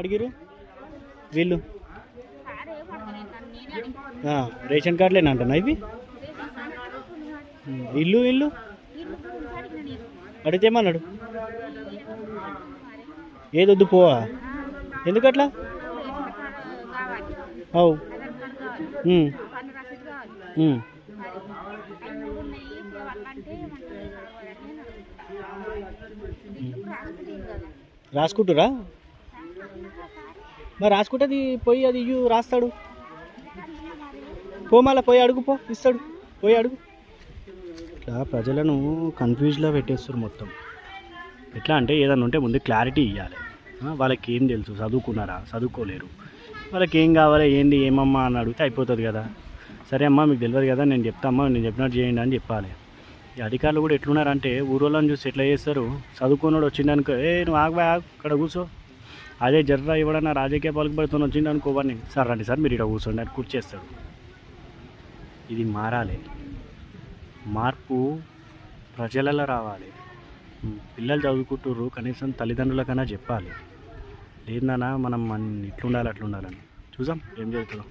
అడిగిరు వీళ్ళు? రేషన్ కార్డులేనా అంటున్నా ఇవి? ఇల్లు ఇల్లు? అడిగితే ఏమన్నాడు? ఏదొద్దు పోవా? ఎందుకట్లా? అవు. ఆధార్ మరి రాసుకుంటే అది పోయి అది ఇయ్యు రాస్తాడు. పో పోయి అడుగు పో ఇస్తాడు. పోయి అడుగు. ఇట్లా ప్రజలను కన్ఫ్యూజ్లో పెట్టేస్తారు మొత్తం. ఎట్లా అంటే ఏదన్నా ఉంటే ముందు క్లారిటీ ఇవ్వాలి వాళ్ళకి ఏం తెలుసు? చదువుకున్నారా? చదువుకోలేరు. వాళ్ళకి ఏం కావాలి? ఏంది? ఏమమ్మా అని అడిగితే అయిపోతుంది కదా. సరే అమ్మా మీకు తెలియదు కదా నేను చెప్తా అమ్మా నేను చెప్పినట్టు చేయండి అని చెప్పాలి. ఈ అధికారులు కూడా ఎట్లున్నారంటే ఊరోళ్ళని చూసి ఎట్లా చేస్తారు? చదువుకున్నాడు వచ్చిందనుకో ఏ నువ్వు ఆగబా అక్కడ కూర్చో. అదే జర్రా ఇవ్వడన్నా రాజకీయ పలుకుబడితో వచ్చింది అనుకో వాడిని. సార్ రండి సార్ మీరు ఇక్కడ కూర్చోండి అని కూర్చేస్తాడు. ఇది మారాలి. మార్పు ప్రజలలో రావాలి. పిల్లలు చదువుకుంటుర్రు కనీసం తల్లిదండ్రులకన్నా చెప్పాలి. లేదన్నా మనం మన ఇట్లుండాలి అట్లుండాలని. చూసాం ఏం జరుగుతుందో.